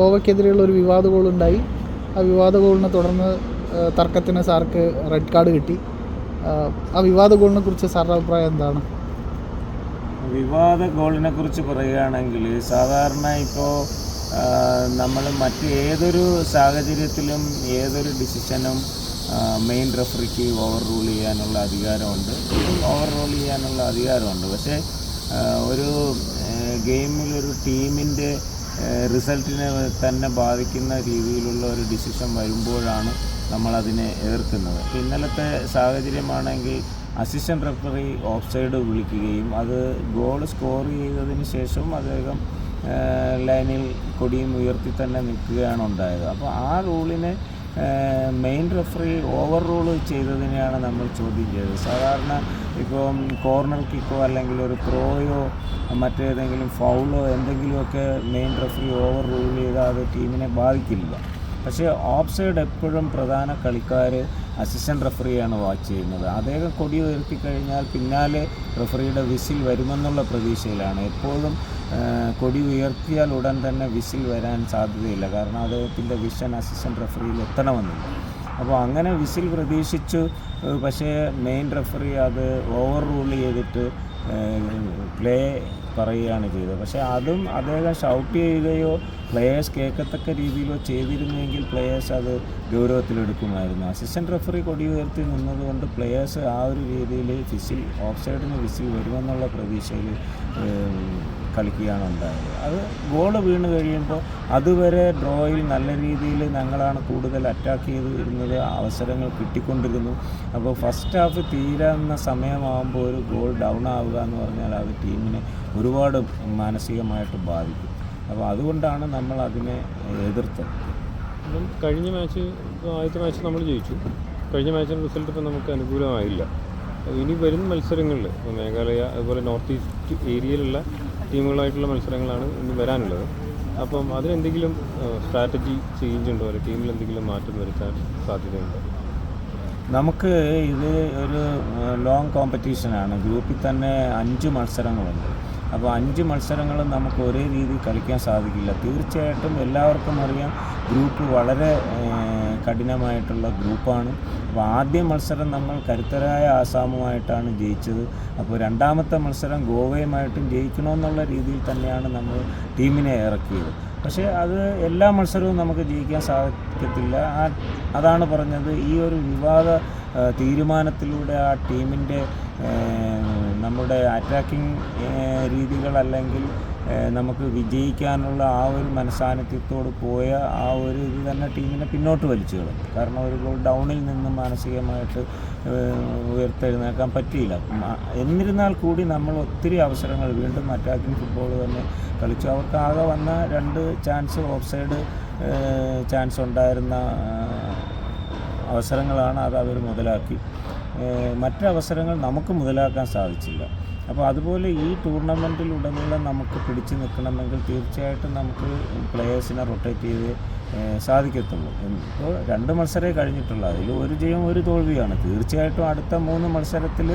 ഗോവയ്ക്കെതിരെയുള്ള ഒരു വിവാദ ഗോളുണ്ടായി ആ വിവാദ ഗോളിനെ തുടർന്ന് തർക്കത്തിന് സാർക്ക് റെഡ് കാർഡ് കിട്ടി. ആ, വിവാദ ഗോളിനെ കുറിച്ച് സാറിന്റെ അഭിപ്രായം എന്താണ്? വിവാദ ഗോളിനെ കുറിച്ച് പറയുകയാണെങ്കിൽ സാധാരണ ഇപ്പോൾ നമ്മൾ മറ്റ് ഏതൊരു സാഹചര്യത്തിലും ഏതൊരു ഡിസിഷനും മെയിൻ റെഫറിക്ക് ഓവർ റൂൾ ചെയ്യാനുള്ള അധികാരമുണ്ട്. ഓവർ റൂൾ ചെയ്യാനുള്ള അധികാരമുണ്ട്. പക്ഷേ ഒരു ഗെയിമിൽ ഒരു ടീമിന്റെ റിസൾട്ടിനെ തന്നെ ബാധിക്കുന്ന രീതിയിലുള്ള ഒരു ഡിസിഷൻ വരുമ്പോഴാണ് നമ്മളതിനെ എതിർക്കുന്നത്. ഇന്നലത്തെ സാഹചര്യമാണെങ്കിൽ അസിസ്റ്റന്റ് റെഫറി ഓഫ് സൈഡ് വിളിക്കുകയും അത് ഗോൾ സ്കോർ ചെയ്തതിന് ശേഷം അദ്ദേഹം ലൈനിൽ കൊടിയും ഉയർത്തി തന്നെ നിൽക്കുകയാണ് ഉണ്ടായത്. അപ്പോൾ ആ റൂളിനെ മെയിൻ റെഫറി ഓവർ റൂൾ ചെയ്തതിനെയാണ് നമ്മൾ ചോദ്യം ചെയ്തത് സാധാരണ ഇപ്പം കോർണർ കിക്കോ അല്ലെങ്കിൽ ഒരു ത്രോയോ മറ്റേതെങ്കിലും ഫൗളോ എന്തെങ്കിലുമൊക്കെ മെയിൻ റെഫറി ഓവർ റൂൾ ചെയ്താൽ അത് ടീമിനെ ബാധിക്കില്ല. പക്ഷേ ഓഫ് സൈഡ് എപ്പോഴും പ്രധാന കളിക്കാർ അസിസ്റ്റന്റ് റെഫറിയാണ് വാച്ച് ചെയ്യുന്നത്. അദ്ദേഹം കൊടി ഉയർത്തി കഴിഞ്ഞാൽ പിന്നാലെ റെഫറിയുടെ വിസിൽ വരുമെന്നുള്ള പ്രതീക്ഷയിലാണ്. എപ്പോഴും കൊടി ഉയർത്തിയാൽ ഉടൻ തന്നെ വിസിൽ വരാൻ സാധ്യതയില്ല. കാരണം അദ്ദേഹത്തിന്റെ വിഷൻ അസിസ്റ്റന്റ് റെഫറിയിൽ എത്തണമെന്നില്ല. അപ്പോൾ അങ്ങനെ വിസിൽ പ്രതീക്ഷിച്ചു. പക്ഷേ മെയിൻ റെഫറി അത് ഓവർ റൂൾ ചെയ്തിട്ട് പ്ലേ പറയുകയാണ് ചെയ്തത്. പക്ഷേ അതും അദ്ദേഹം ഷൗട്ട് ചെയ്യുകയോ പ്ലെയേഴ്സ് കേൾക്കത്തക്ക രീതിയിലോ ചെയ്തിരുന്നെങ്കിൽ പ്ലെയേഴ്സ് അത് ഗൗരവത്തിലെടുക്കുമായിരുന്നു. അസിസ്റ്റന്റ് റെഫറി കൊടി ഉയർത്തി നിന്നതുകൊണ്ട് പ്ലെയേഴ്സ് ആ ഒരു രീതിയിൽ ഫിസിൽ ഓഫ് സൈഡിന് ഫിസിൽ വരുമെന്നുള്ള പ്രതീക്ഷയിൽ കളിക്കുകയാണ് ഉണ്ടായത്. അത് ഗോൾ വീണ് കഴിയുമ്പോൾ അതുവരെ ഡ്രോയിൽ നല്ല രീതിയിൽ ഞങ്ങളാണ് കൂടുതൽ അറ്റാക്ക് ചെയ്തിരുന്നത് അവസരങ്ങൾ കിട്ടിക്കൊണ്ടിരുന്നു. അപ്പോൾ ഫസ്റ്റ് ഹാഫ് തീരാവുന്ന സമയമാകുമ്പോൾ ഒരു ഗോൾ ഡൗൺ ആവുക എന്ന് പറഞ്ഞാൽ അത് ടീമിനെ ഒരുപാട് മാനസികമായിട്ട് ബാധിക്കും. അപ്പോൾ അതുകൊണ്ടാണ് നമ്മൾ അതിനെ എതിർത്തത്. അപ്പം കഴിഞ്ഞ മാച്ച് ആദ്യത്തെ മാച്ച് നമ്മൾ ജയിച്ചു. കഴിഞ്ഞ മാച്ചിന്റെ റിസൾട്ട് ഇപ്പം നമുക്ക് അനുകൂലമായില്ല. ഇനി വരുന്ന മത്സരങ്ങളിൽ ഇപ്പോൾ മേഘാലയ അതുപോലെ നോർത്ത് ഈസ്റ്റ് ഏരിയയിലുള്ള ടീമുകളായിട്ടുള്ള മത്സരങ്ങളാണ് ഇനി വരാനുള്ളത്. അപ്പം അതിനെന്തെങ്കിലും സ്ട്രാറ്റജി ചേഞ്ച് ഉണ്ടോ? അല്ലെങ്കിൽ ടീമിൽ എന്തെങ്കിലും മാറ്റം വരുത്താൻ സാധ്യതയുണ്ടോ? നമുക്ക് ഇത് ഒരു ലോങ് കോമ്പറ്റീഷനാണ് ഗ്രൂപ്പിൽ തന്നെ അഞ്ച് മത്സരങ്ങളുണ്ട്. അപ്പോൾ അഞ്ച് മത്സരങ്ങളും നമുക്ക് ഒരേ രീതിയിൽ കളിക്കാൻ സാധിക്കില്ല. തീർച്ചയായിട്ടും എല്ലാവർക്കും അറിയാം ഗ്രൂപ്പ് വളരെ കഠിനമായിട്ടുള്ള ഗ്രൂപ്പാണ് അപ്പോൾ ആദ്യ മത്സരം നമ്മൾ കരുത്തരായ ആസാമുമായിട്ടാണ് ജയിച്ചത്. അപ്പോൾ രണ്ടാമത്തെ മത്സരം ഗോവയുമായിട്ടും ജയിക്കണമെന്നുള്ള രീതിയിൽ തന്നെയാണ് നമ്മൾ ടീമിനെ ഇറക്കിയത്. പക്ഷേ അത് എല്ലാ മത്സരവും നമുക്ക് ജയിക്കാൻ സാധിക്കത്തില്ല. ആ അതാണ് പറഞ്ഞത്. ഈ ഒരു വിവാദ തീരുമാനത്തിലൂടെ ആ ടീമിന്റെ നമ്മുടെ അറ്റാക്കിംഗ് രീതികൾ അല്ലെങ്കിൽ നമുക്ക് വിജയിക്കാനുള്ള ആ ഒരു മനസാന്നിധ്യത്തോട് പോയ ആ ഒരു ഇത് തന്നെ ടീമിനെ പിന്നോട്ട് വലിച്ചു കളഞ്ഞു കാരണം ഒരു ഗോൾ ഡൗണിൽ നിന്ന് മാനസികമായിട്ട് ഉയർത്തെഴുന്നേക്കാൻ പറ്റിയില്ല. എന്നിരുന്നാൽ കൂടി നമ്മൾ ഒത്തിരി അവസരങ്ങൾ വീണ്ടും അറ്റാക്കിംഗ് ഫുട്ബോൾ തന്നെ കളിച്ചു. അവർക്ക് ആകെ വന്ന രണ്ട് ചാൻസ് ഓഫ് സൈഡ് ചാൻസ് ഉണ്ടായിരുന്ന അവസരങ്ങളാണ് അത് അവർ മുതലാക്കി. ഏഹ് മറ്റ് നമുക്ക് മുതലാക്കാൻ സാധിച്ചില്ല. അപ്പോൾ അതുപോലെ ഈ ടൂർണമെന്റിലുടനീളം നമുക്ക് പിടിച്ചു നിൽക്കണമെങ്കിൽ തീർച്ചയായിട്ടും നമുക്ക് പ്ലേയേഴ്സിനെ റൊട്ടേറ്റ് ചെയ്ത് സാധിക്കത്തുള്ളൂ. ഇപ്പോൾ രണ്ട് മത്സരമേ കഴിഞ്ഞിട്ടുള്ളൂ. അതിൽ ഒരു ജയം ഒരു തോൽവിയാണ്. തീർച്ചയായിട്ടും അടുത്ത മൂന്ന് മത്സരത്തിൽ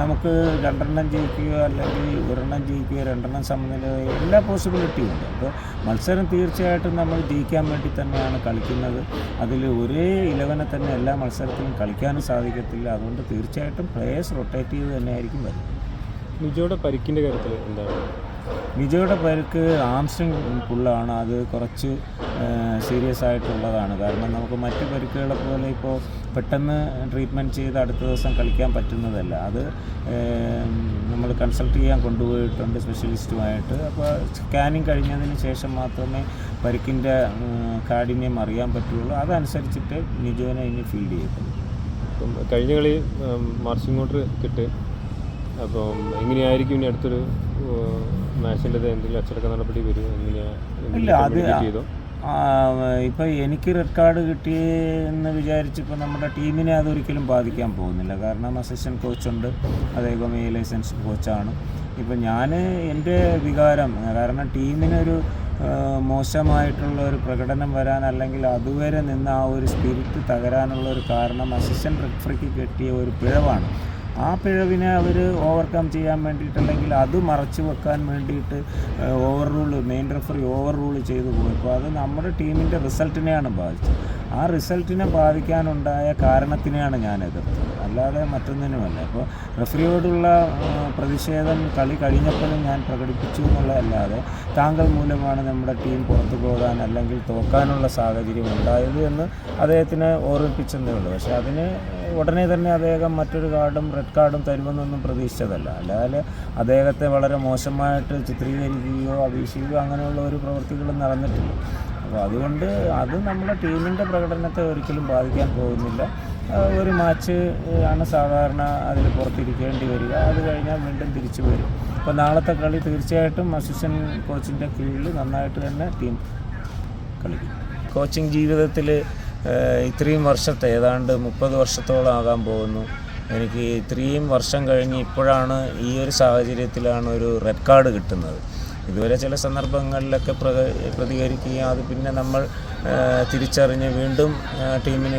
നമുക്ക് രണ്ടെണ്ണം ജയിക്കുകയോ അല്ലെങ്കിൽ ഒരെണ്ണം ജയിക്കുകയോ രണ്ടെണ്ണം സമനില എല്ലാ പോസിബിലിറ്റിയും ഉണ്ട്. അപ്പോൾ മത്സരം തീർച്ചയായിട്ടും നമ്മൾ ജയിക്കാൻ വേണ്ടി തന്നെയാണ് കളിക്കുന്നത്. അതിൽ ഒരേ ഇലവനെ തന്നെ എല്ലാ മത്സരത്തിലും കളിക്കാനും സാധിക്കത്തില്ല. അതുകൊണ്ട് തീർച്ചയായിട്ടും പ്ലേയേഴ്സ് റൊട്ടേറ്റ് ചെയ്ത് തന്നെയായിരിക്കും വരുന്നത്. നിജോയുടെ പരിക്കിന്റെ കാര്യത്തിൽ എന്താണ്? നിജയുടെ പരിക്ക് ആംസ്ട്രിങ് പുള്ളാണ്. അത് കുറച്ച് സീരിയസ് ആയിട്ടുള്ളതാണ്. കാരണം നമുക്ക് മറ്റ് പരിക്കുകളെ പോലെ ഇപ്പോൾ പെട്ടെന്ന് ട്രീറ്റ്മെന്റ് ചെയ്ത് അടുത്ത ദിവസം കളിക്കാൻ പറ്റുന്നതല്ല. അത് നമ്മൾ കൺസൾട്ട് ചെയ്യാൻ കൊണ്ടുപോയിട്ടുണ്ട് സ്പെഷ്യലിസ്റ്റുമായിട്ട്. അപ്പോൾ സ്കാനിങ് കഴിഞ്ഞതിന് ശേഷം മാത്രമേ പരിക്കിന്റെ കാഠിന്യം അറിയാൻ പറ്റുള്ളൂ. അതനുസരിച്ചിട്ട് നിജോനെ ഇനി ഫീൽഡ് ചെയ്യത്തുള്ളൂ. കഴിഞ്ഞ കളി മാർച്ചിങ് ഓർഡർ കിട്ടി. അപ്പം എങ്ങനെയായിരിക്കും ഇനി അടുത്തൊരു മാച്ചിന്റെ എന്തെങ്കിലും അച്ചടക്ക നടപടി വരും? എങ്ങനെയാണ് ഇല്ല അത് ചെയ്തോ? ഇപ്പം എനിക്ക് റെഡ് കാർഡ് കിട്ടി എന്ന് വിചാരിച്ചിപ്പോൾ നമ്മുടെ ടീമിനെ അതൊരിക്കലും ബാധിക്കാൻ പോകുന്നില്ല. കാരണം അസിസ്റ്റന്റ് കോച്ചുണ്ട് അതേപോലെ ഈ ലൈസൻസ് കോച്ചാണ് ഇപ്പം ഞാൻ എന്റെ വികാരം കാരണം ടീമിനൊരു മോശമായിട്ടുള്ള ഒരു പ്രകടനം വരാൻ അല്ലെങ്കിൽ അതുവരെ നിന്ന് ആ ഒരു സ്പിരിറ്റ് തകരാനുള്ള ഒരു കാരണം അസിസ്റ്റന്റ് റെഫറിക്ക് കിട്ടിയ ഒരു പിഴവാണ്. ആ പിഴവിനെ അവർ ഓവർകം ചെയ്യാൻ വേണ്ടിയിട്ട് അല്ലെങ്കിൽ അത് മറച്ചു വെക്കാൻ വേണ്ടിയിട്ട് over rule main referee over rule ചെയ്തു പോയപ്പോൾ അത് നമ്മുടെ ടീമിന്റെ റിസൾട്ടിനെയാണ് ബാധിച്ചത്. ആ റിസൾട്ടിനെ ബാധിക്കാനുണ്ടായ കാരണത്തിനെയാണ് ഞാൻ എതിർത്തത് അല്ലാതെ മറ്റൊന്നിനുമല്ല. അപ്പോൾ റെഫറിയോടുള്ള പ്രതിഷേധം കളി കഴിഞ്ഞപ്പോഴും ഞാൻ പ്രകടിപ്പിച്ചു എന്നുള്ളതല്ലാതെ താങ്കൾ മൂലമാണ് നമ്മുടെ ടീം പുറത്തു പോകാൻ അല്ലെങ്കിൽ തോക്കാനുള്ള സാഹചര്യം ഉണ്ടായത് എന്ന് അദ്ദേഹത്തിന് ഓർമ്മിപ്പിച്ചതേ ഉള്ളൂ. പക്ഷേ അതിന് ഉടനെ തന്നെ അദ്ദേഹം മറ്റൊരു കാർഡും റെഡ് കാർഡും തരുമെന്നൊന്നും പ്രതീക്ഷിച്ചതല്ല. അല്ലാതെ അദ്ദേഹത്തെ വളരെ മോശമായിട്ട് ചിത്രീകരിക്കുകയോ അപേക്ഷിക്കുകയോ അങ്ങനെയുള്ള ഒരു പ്രവൃത്തികളും നടന്നിട്ടില്ല. അപ്പോൾ അതുകൊണ്ട് അത് നമ്മുടെ ടീമിന്റെ പ്രകടനത്തെ ഒരിക്കലും ബാധിക്കാൻ പോകുന്നില്ല. ഒരു മാച്ച് ആണ് സാധാരണ അതിൽ പുറത്തിരിക്കേണ്ടി വരിക. അത് കഴിഞ്ഞാൽ വീണ്ടും തിരിച്ചു വരും. അപ്പോൾ നാളത്തെ കളി തീർച്ചയായിട്ടും അസിസ്റ്റന്റ് കോച്ചിന്റെ കീഴിൽ നന്നായിട്ട് തന്നെ ടീം കളിക്കും. കോച്ചിങ് ജീവിതത്തിൽ ഇത്രയും വർഷത്തെ ഏതാണ്ട് മുപ്പത് വർഷത്തോളം ആകാൻ പോകുന്നു. എനിക്ക് ഇത്രയും വർഷം കഴിഞ്ഞ് ഇപ്പോഴാണ് ഈ ഒരു സാഹചര്യത്തിലാണ് ഒരു റെഡ് കാർഡ് കിട്ടുന്നത്. ഇതുവരെ ചില സന്ദർഭങ്ങളിലൊക്കെ പ്രതി പ്രതികരിക്കുകയും അത് പിന്നെ നമ്മൾ തിരിച്ചറിഞ്ഞ് വീണ്ടും ടീമിന്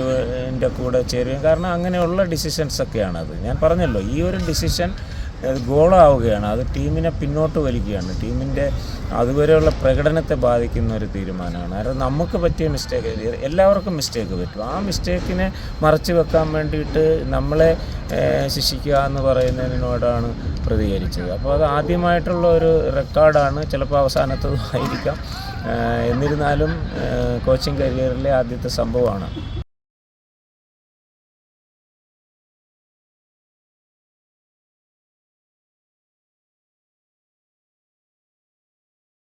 എന്റെ കൂടെ ചേരുകയും. കാരണം അങ്ങനെയുള്ള ഡിസിഷൻസൊക്കെയാണത്. ഞാൻ പറഞ്ഞല്ലോ ഈ ഒരു ഡിസിഷൻ അത് ഗോളാവുകയാണ്. അത് ടീമിനെ പിന്നോട്ട് വലിക്കുകയാണ്. ടീമിന്റെ അതുവരെയുള്ള പ്രകടനത്തെ ബാധിക്കുന്ന ഒരു തീരുമാനമാണ്. കാരണം നമുക്ക് പറ്റിയ മിസ്റ്റേക്ക് എല്ലാവർക്കും മിസ്റ്റേക്ക് പറ്റും. ആ മിസ്റ്റേക്കിനെ മറച്ചു വെക്കാൻ വേണ്ടിയിട്ട് നമ്മളെ ശിക്ഷിക്കുക എന്ന് പറയുന്നതിനോടാണ് പ്രതികരിച്ചത്. അപ്പോൾ അത് ആദ്യമായിട്ടുള്ള ഒരു റെക്കോർഡാണ്. ചിലപ്പോൾ അവസാനത്തതും ആയിരിക്കാം. ഏഹ്, എന്നിരുന്നാലും കോച്ചിങ് കരിയറിലെ ആദ്യത്തെ സംഭവമാണ്.